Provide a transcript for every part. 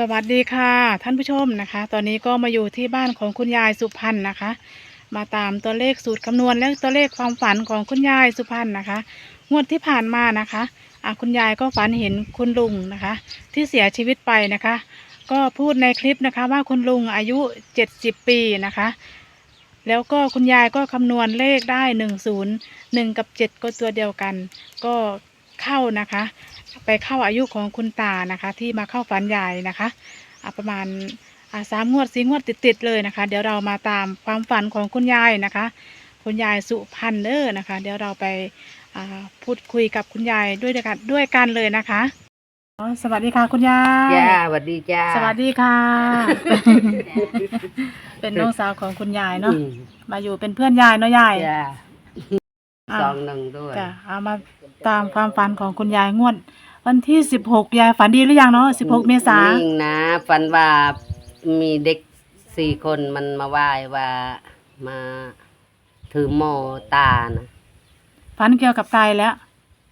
สวัสดีค่ะท่านผู้ชมนะคะ ตอนนี้ก็มาอยู่ที่บ้านของคุณยายสุพรรณนะคะ มาตามตัวเลขสูตรคำนวณและตัวเลขความฝันของคุณยายสุพรรณนะคะ งวดที่ผ่านมานะคะอะคุณยายก็ฝันเห็นคุณลุงนะคะ ที่เสียชีวิตไปนะคะ ก็พูดในคลิปนะคะว่าคุณลุงอายุ 70 ปีนะคะ แล้วก็คุณยายก็คำนวณเลขได้ 10 1 กับ 7 ก็ตัวเดียวกัน ก็ เข้านะคะ ไปเข้าอายุของคุณตานะคะ ที่มาเข้าฝันยายนะคะอะประมาณอะสามงวดสี่งวดติดๆเลยนะคะ เดี๋ยวเรามาตามความฝันของคุณยายนะคะ คุณยายสุพันธ์เดอร์นะคะ เดี๋ยวเราไปอ่าพูดคุยกับคุณยายด้วยกันด้วยกันเลยนะคะอ๋อสวัสดีค่ะคุณยายจ้าสวัสดีจ้าสวัสดีค่ะ เป็นน้องสาวของคุณยายเนาะอืมมาอยู่เป็นเพื่อนยายเนาะยายจ้าอะ สองหนึ่งด้วยจ้ะเอามาตามความฝันของคุณยายงวด วันที่สิบหกยายฝันดีหรือยังเนาะสิบหกเมษานิ่งนะ ฝันว่ามีเด็กสี่คนมันมาไหว้ว่ามาถือหม้อตานะฝันเกี่ยวกับตายแล้ว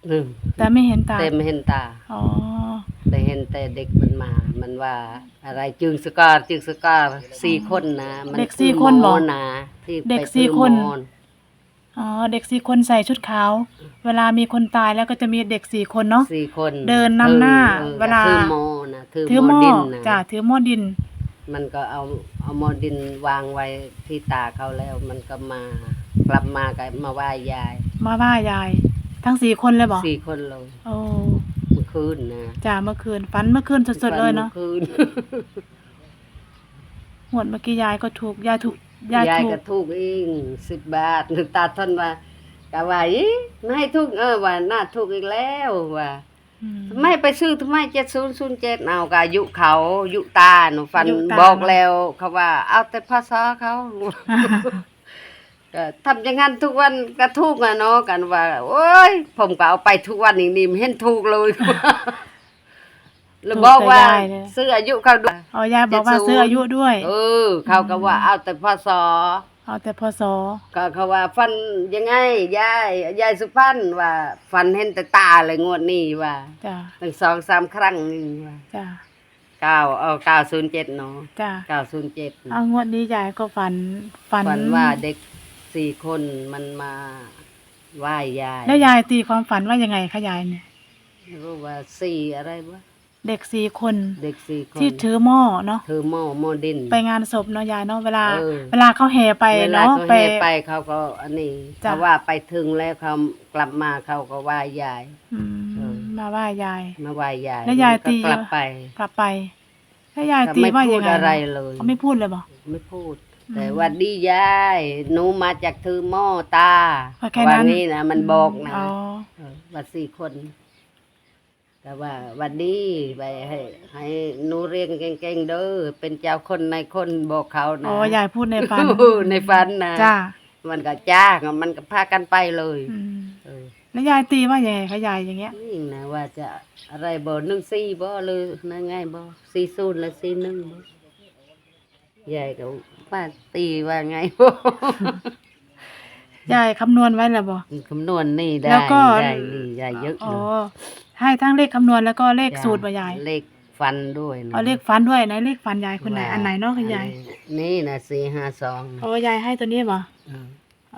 อืมแต่ไม่เห็นตาเต็มเห็นตา อ๋อ แต่เห็นแต่เด็กมันมา มันว่า อะไรจึงสกอร์จึงสกอร์สี่คนนะมัเด็กสี่คนถืบอกหม้นะที่ไปเด็กสี่คนถือหม้อ อ๋อเด็กสี่คนใส่ชุดขาว เวลามีคนตายแล้วก็จะมีเด็กสี่คนเนาะ สี่คนเดินนำหน้าถือเวลา ถือหม้อนะถือถือหหม้ม้ออดินนะจ้ะถือหม้อดิน มันก็เอาเอาหมอดินวางไว้ที่ตาเขาแล้ว มันก็มากลับมาก็มาไหว้ยายมาว่ายาย ทั้งสี่คนเลยบอกสี่คนเลยโอ้เมื่อคืนนะจ้ะเมื่อคืนฝันเมื่อคืนสดๆเลยเนาะ มื่อคืน หวดเมื่อกี้ยายก็ถูกยายถูก ยายยายถูก ก็ถูกเองสิบบาทหรือตาท่านว่ากะว่าอีไม่ให้ถูกเออว่าน่าถูกอีกแล้วว่าอืม ทำไมไปซื้อทำไมเจ็ดศูนย์ศูนย์เจ็ดเอากอายุเขาอายุตาหนูฟันอายุตา บอกแล้วเขาว่า เอาแต่ภาษาเขา ก็ทำอย่างนั้นทุกวันก็ทุกข์อะเนาะกันว่า โอ้ย ผมก็เอาไปทุกวันอีกนี่ไม่เห็นถูกเลย แล้วบอกว่าถูกแต่ยายเลยซื้ออายุเขาด้วย อ๋อยายบอกว่า70 ซื้ออายุด้วย เออ เขาก็ว่าเอาแต่พศเอาแต่พศก็เขาว่าฟันยังไงยายยายสุพรรณว่าฟันเห็นแต่ตาเลยงวดนี้ว่าจ้ะตั้งสองสามครั้งนี่ว่าจ้ะเก้าเอาเก้าศูนย์เจ็ดเนาะจ้ะเก้าศูนย์เจ็ด เอางวดนี้ยายก็ฝันฝันฝันว่าเด็กสี่คนมันมาไหว้ยายแล้วยายตีความฝันว่ายังไงคะยายเนี่ยไม่รู้ว่าสี่อะไรวะ เด็กสี่คน เด็กสี่คนที่ถือหม้อเนาะถือหม้อหม้อดิน ไปงานศพเนาะยายเนาะเวลา เออ เวลาเขาแห่ไปเวลาเนาะเขาไปแห่ไปเขาก็อันนี้จ้ะ เขาว่าไปถึงแล้วเขากลับมาเขาก็ไหว้ยาย อืมเออ มาว่ายาย มาไหว้ยายแล้วยายก็ตี กลับไปกลับไปแล้วยายแต่ตีไม่ว่าพูยัดงไงอะไรเลยเขาไม่พูดเลยบอก ไม่พูด อืมแต่ว่าดียายหนูมาจากถือหม้อตาก็แค่นั้น ว่างี้นะมันบอกนะอ๋อ เออว่าสี่คน แต่ว่าวันนี้ไปให้ให้หนูเรียนเก่งๆเด้อเป็นเจ้าคนในคนบอกเขานะอ๋อยายพูดในฝัน ในฝันนะจ้ามันก็จ้างมันก็พากันไปเลยอืมเออแล้วยายตีว่ายังไงคะยายอย่างเงี้ยนี่นะว่าจะอะไรบ่หนึ่งสี่บ่หรือนั่นไงบ่สี่ศูนย์และสี่หนึ่งบ่ยายก็ว่าตีว่าไงบ่ยายคำนวณไว้แล้วบ่คำนวณนี่ได้แล้วก็ได้นี่ได้เยอะอ๋อเนาะ ให้ทั้งเลขคำนวณแล้วก็เลขสูตรบ่ยายเลขฟันด้วยนะเอาเลขฟันด้วยไหนเลขฟันยายคนไหนอันไหนเนาะคุณยายนี่นะสี่ห้าสองโอ้ยายให้ตัวนี้บ่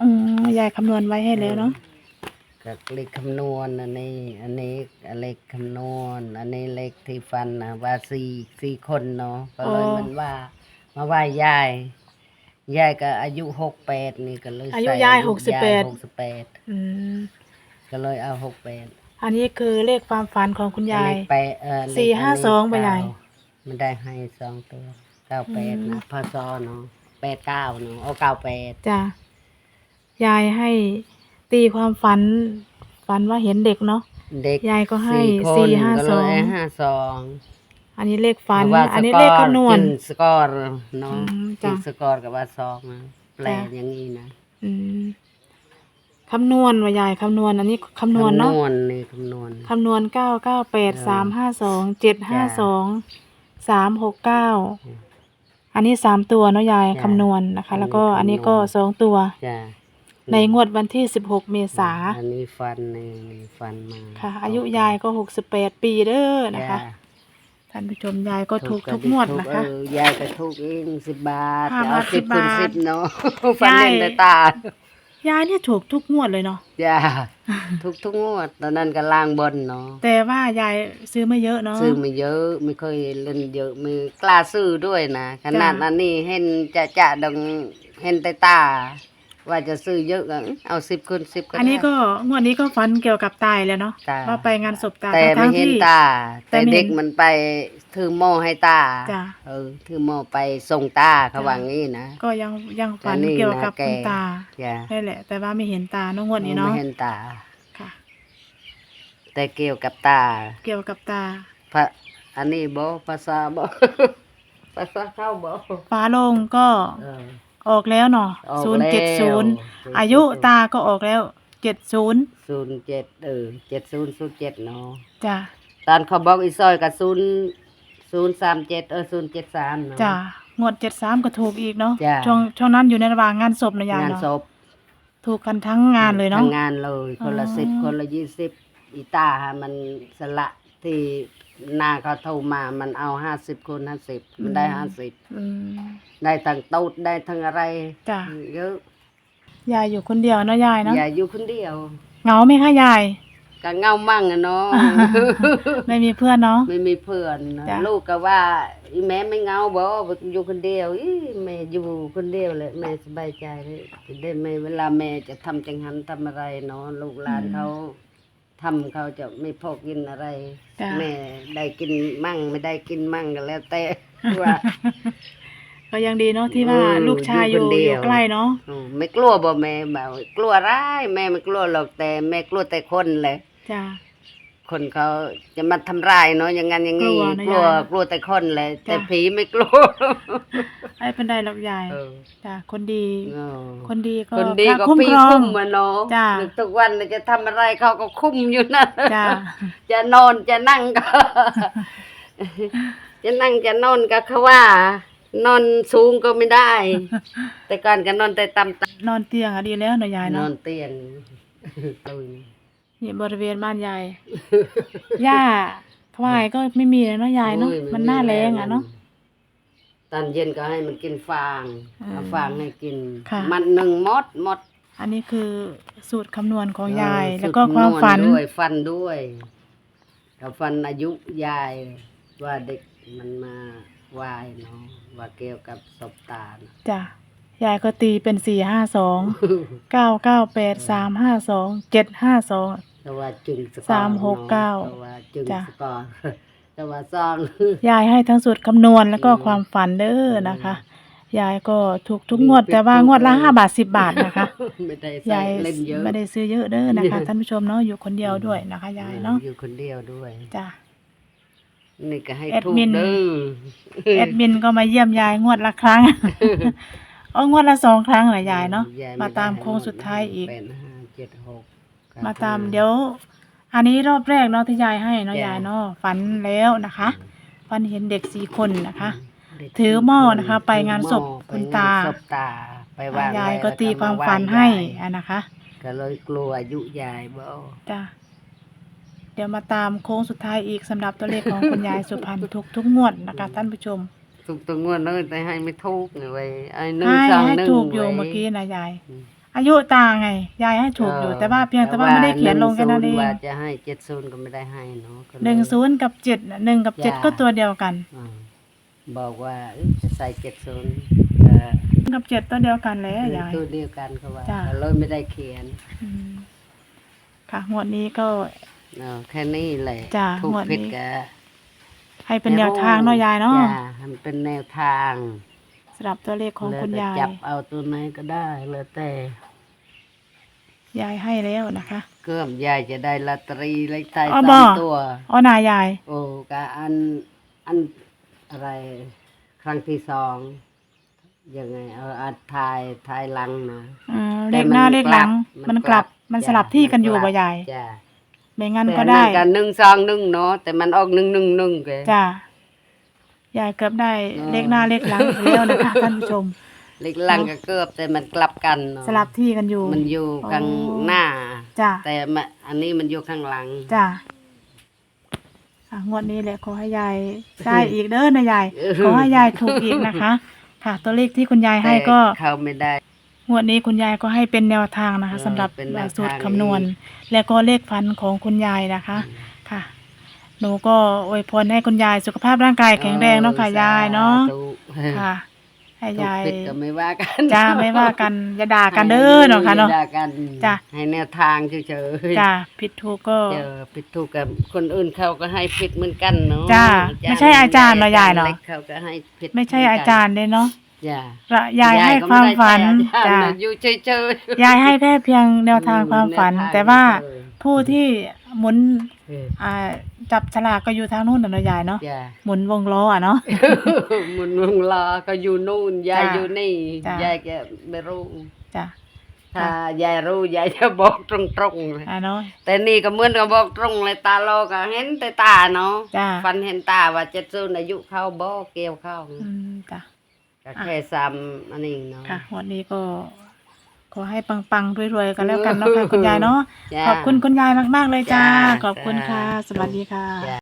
อืมยายคำนวณไว้ให้แล้วเนาะก็เลขคำนวณอันนี้ อันนี้เลขคำนวณ อันนี้เลขที่ฟันนะว่าสี่สี่คนเนาะก็เลยมันว่า มาว่ายายยายก็อายุหกแปดนี่ก็เลยอายุใส่ยายหกสิบแปด หกสิบแปดอืม ก็เลยเอาหกแปด อันนี้คือเลขความฝันของคุณยาย เลขแปดเออเลขสี่ห้าสองนนี้บ่ยายเก้มันได้ให้สองตัวเก้าแปดอืมนะพศเนาะแปดเก้าเนาะเอาเก้าแปดจ้ะยายให้ตีความฝัน ฝันว่าเห็นเด็กเนาะ เด็กยายก็ให้คนสี่ห้าก็สเลอง ยห้าสองอันนี้เลขฝันว่าอันนี้สกเลขร์คำนวณจึงสกอร์เนาะอืมจึจ้ะงสกอร์กับว่าสองนะแปลจ้ะ อย่างนี้นะ อืม คำนวณว่ายายคำนวณอันนี้คำนวณเนาะคำนวณนี่คำนวณ คำนวณเก้าเก้าแปดสามห้าสองเจ็ดห้าสองสามหกเก้าอันนี้สามตัวเนาะยายคำนวณนะคะ แล้วก็อันนี้ก็สองตัวจ้ะในงวดวันที่สิบหกเมษาอันนี้ฟันนี่นี่ฟันมาค่ะ อายุยายก็หกสิบแปดปีเด้อนะคะจ้ะถ้ท่านผู้ชมยายก็ถูกทุกงวดนะคะเออยายก็ถูกเองสิบบาทห้าจะเอาบาทสิบ10คูณบาทสิบเนาะฟันเล่นยายแต่ตา ยายเนี่ยถูกทุกงวดเลยเนาะจ้า ทุกทุกงวด ตอนนั้นก็ล่างบนเนาะ แต่ว่ายายซื้อไม่เยอะเนาะ ซื้อไม่เยอะ ไม่เคยเล่นเยอะไม่กล้าซื้อด้วยนะ ขนาดจ้ะนั้นนี่เห็นจะจะดังเห็นแต่ตา ว่าจะซื้อเยอะก็เอาสิบคูณสิบก็อันนี้ได้ก็งวดนี้ก็ฝันเกี่ยวกับตายแล้วเนาะตาว่าไปงานศพตาแต่ไม่ทั้งๆเห็นที่ตา แต่แต่ไม่เห็นเด็กมันไปถือหม้อให้ตาจ้ะเออถือหม้อไปส่งตาเขาจ้ะว่างี้นะ ก็ยังยังฝันแต่นี่เกี่ยวกับนะแกคุณตาจ้ะได้แหละ แต่ว่าไม่เห็นตาเนอะงวดนี้ไม่เนาะเห็นตาค่ะ แต่เกี่ยวกับตา เกี่ยวกับตาพระอันนี้บ่ภาษาบ่ภาษาเข้าบ่ฟ้าโลงก็เออ ออกแล้วเนาะออกศูนย์เจ็ดศูนย์แล้วอายุตาก็ออกแล้วเจ็ดศูนย์ศูนย์เจ็ดเออเจ็ดศูนย์ศูนย์เจ็ดเนาะจ้ะตอนเขาบอกอีซอยกับศูนย์ศูนย์สามเจ็ดเออศูนย์เจ็ดสามเนาะ จ้ะงวดเจ็ดสามก็ถูกอีกเนาะจ้ะ ช่วงช่วงนั้นอยู่ในระหว่างงานศพนะยายงานเนาะศพถูกกันทั้งงานเลยเนาะ ทำงานเลย คนละอ๋อ สิบคนละยี่สิบอีตาฮะมันสละ ที่นาเขาโทรมามันเอาห้าสิบคูณห้าสิบมันได้ห้าสิบอืมได้ทั้งตูดได้ทั้งอะไรจ้ะเยอะยายอยู่คนเดียวเนาะยายเนาะอย่าอยู่คนเดียวเหงาไหมคะยาย ก็เงามั่งอะเนาะ ไม่มีเพื่อนเนาะ ไม่มีเพื่อนนะจ้ะ ลูกก็ว่าอีแม่ไม่เงาบ่อยู่คนเดียวอีแม่อยู่คนเดียวเลยแม่สบายใจเลยจะได้ไม่เวลาแม่จะทำจังหันทำอะไรเนาะลูกหลานเขา ทำเขาจะไม่พอกินอะไร จ้ะ แม่ได้กินมั่งไม่ได้กินมั่งก็แล้วแต่ว่า ก็ยังดีเนาะที่ว่าเออลูกชายอยู่อยู่คนเดีอยว ยู่ใกล้เนาะอืมไม่กลัวบ่แม่แบบกลัวร้ายแม่ไม่กลัวหรอกแต่แม่กลัวแต่คนแหละ จ้ะ คนเขาจะมาทำร้ายเนาะอย่างงั้นอย่างงี้กลัวนะกลัวยายกลัวแต่คนแหละ แต่จ้ะ ผีไม่กลัว ไอ้เป็นไรหรอกยายเออจ้ะคนดี เออคนดีก็คนดีพระก็คุ้มปีครอง คุ้มมาเนาะจ้ะทุกวันน่ะจะทำอะไรเขาก็คุ้มอยู่นั่นจ้ะ จะนอนจะนั่งก็ จะนั่งจะนอนก็เขาว่า นอนสูงก็ไม่ได้ แต่ก่อนก็นอนแต่ต่ำนอนเตียงอะดีแล้วเนาะยายๆนอเนาะนเตียงนี่บริเวณบ้านยายหญ้าควายก็ไม่มีเลยเนาะยายเนาะโอ้มันหน้าแรงอะเนาะ ตอนเย็นก็ให้มันกินฟางอืมเอาฟางให้กิน ค่ะ มันหนึ่งมดมดอันนี้คือสูตรคำนวณของยาย เออแล้วก็สุดความฝัน ด้วยฟันด้วยกับฟันอายุยาย ว่าเด็กมันมาวายเนาะว่าเกี่ยวกับศพตานะจ้ะ ยายก็ตีเป็นสี่ห้าสอง เก้าเก้าแปดสามห้าสอง เจ็ดห้าสองแต่ว่าจึงสกอร์สามหกเก้าแต่ว่าจึงจ้ะสกอร์ แต่ว่าซองยายให้ทั้งสูตรคำนวณแล้วก็อืมความฝันเด้อนะคะ ยายก็ถูกทุกมีงวดเป็นแต่ว่างวดละทุกห้าบาทสิบบาทนะคะไม่ได้ยาใส่ยเล่นเยอะไม่ได้ซื้อเยอะเด้อนะคะท่านผู้ชมเนาะอยู่คนเดียวด้วยนะคะยายเนาะอยู่คนเดียวด้วยจ้ะนี่ก็ให้แอดถูกมินเด้อแอดมินก็มาเยี่ยมยายงวดละครั้งเอางวดละสองครั้งเหรอยายเนาะยยมาตามไได้โค้งสุดท้ายอีกแปดห้าเจ็ดหกครับมาตามเดี๋ยว อันนี้รอบแรกเนาะที่ยายให้เนาะจ้ะ ยายเนาะฝันแล้วนะคะฝันเห็นเด็กสี่คนนะคะเด็กถือหม้อนะคะไปงานศพถือหม้อคุณไปงนตาศพตาไปวางยายไว้ก็แล้วตีความไหฝันให้ยายอะนะคะก็เลยกลัวอายุยายบ่จ้ะเดี๋ยวมาตามโค้งสุดท้ายอีกสำหรับตัวเลขของคุณยายสุพรรณทุกทุกงวดนะคะท่านผู้ชมทุกตัวงวดเลยแต่ให้ไม่ถูกไงเว้ยไอ้หนึ่งให้สองให้หนึ่งถูกอยู่ว้เมื่อกี้นะยาย อืม อายุตาไง ยายให้ถูกอยู่ แต่ว่าเพียงแต่ว่าไม่ได้เขียนลงแค่นั้นเองว่าจะให้เจ็ดศูนย์ก็ไม่ได้ให้เนาะก็เลยหนึ่งศูนย์กับเจ็ดน่ะหนึ่งกับเจ็ดจ้ะก็ตัวเดียวกันอ่าบอกว่าเอ้ยจะใส่เจ็ดศูนย์กับเจ็ดตัวเดียวกันแล้วยาย ตัวเดียวกันเขาว่าจ้ะ ก็เลยไม่ได้เขียนอืมค่ะงวดนี้ก็ เนาะแค่นี้แหละจ้ะถูกงวดนี้ ผิดกะให้เป็นแนวทางเนาะยายเนาะจ้ะมันเป็นแนวทางสำหรับตัวเลขของคุณแล้วแต่ยายจับเอาตัวไหนก็ได้แล้วแต่ ยายให้แล้วนะคะ เกือบยายจะได้ลอตเตอรี่เลขท้ายอ๋อสาบ่ มตัว อ๋อนายาย โอ้กะอันอันอะไรครั้งที่สองยังไง เอาอัดทายทายหลังนะอืมแต่เลขหน้ามันเลขหลังกลับมันกลับมันกลับ มันสลับที่กันอยู่จ้ะบ่ยายจ้ะไม่งั้นแต่ก็ได้กันหนึ่งสองหนึ่งเนาะแต่มันออกหนึ่งหนึ่งหนึ่งแก จ้ะยายเกือบได้เออเลขหน้าเลขหลังอีกแล้วนะคะท่านผู้ชม เล็กหลังก็เกือบแต่มันกลับกันเนาะสลับที่กันอยู่ มันอยู่ข้างอ๋อหน้า จ้ะ แต่มาอันนี้มันอยู่ข้างหลัง จ้ะอะงวดนี้แหละขอให้ยายได้อีกเด้อนะยายขอให้ยายถูกอีกนะคะ ค่ะ ตัวเลขที่คุณยายให้ก็ แต่เข้าไม่ได้ งวดนี้คุณยายก็ให้เป็นแนวทางนะคะเออสำหรับเป็นแนวสูตรทางคำนวณ และก็เลขฟันของคุณยายนะคะค่ะ หนูก็อวยพรให้คุณยายสุขภาพร่างกายแข็งแรงเนาะค่ะยายเนาะสธุ ค่ะ ให้ถูกยายผิดก็ไม่ว่ากันจ้าไม่ว่ากันอย่าด่ากันเด้อเนาะค่ะเนาะไม่ด่กันจ้ะ ให้แนวทางเฉยๆจ้าผิดถูกก็ เจอผิดถูกกับคนอื่นเขาก็ให้ผิดเหมือนกันเนาะจ้ะไม่ใช่อาจารย์เนาะยายเนาะล็กเขาก็ให้ผิดไม่ใช่อาจารย์เด้เนาะจ้ะละยายให้ความฝันจ้าจ้าอยู่เฉยๆยายให้แค่เพียงแนวทางความฝันแนวทางแต่ว่าเฉยผู้ที่หมุนเอออ่า จับฉลากก็อยู่ทางนู้นน่ะเนาะยายเนาะจ้ะ หมุนวงล้ออะเนาะ มุนวงลาก็อยู่นู่นยายจ้ะอยู่นี่จ้ะ ยายก็ไม่รู้จ้ะ ถ้ายายรู้ยายจะบอกตรงๆเลยอะเนาะ แต่นี่ก็เหมือนกับบอกตรงเลยตาโลก็เห็นแต่ตาเนาะจ้ะ ฟันเห็นตาว่าเจ็ดศูนย์อายุเข้าบ่เกี่ยวเข้าอืมจ้ะ ก็แค่ซ้ำอันนี้เนาะ ค่ะวันนี้ก็ข อให้ปังๆรวยๆกันแล้วกันเนาะค่ะคุณยายเนาะจ้ะขอบคุณคุณยายมากๆเลยจ้า จ้าขอบคุณค่ะ สวัสดีค่ะ จ้ะ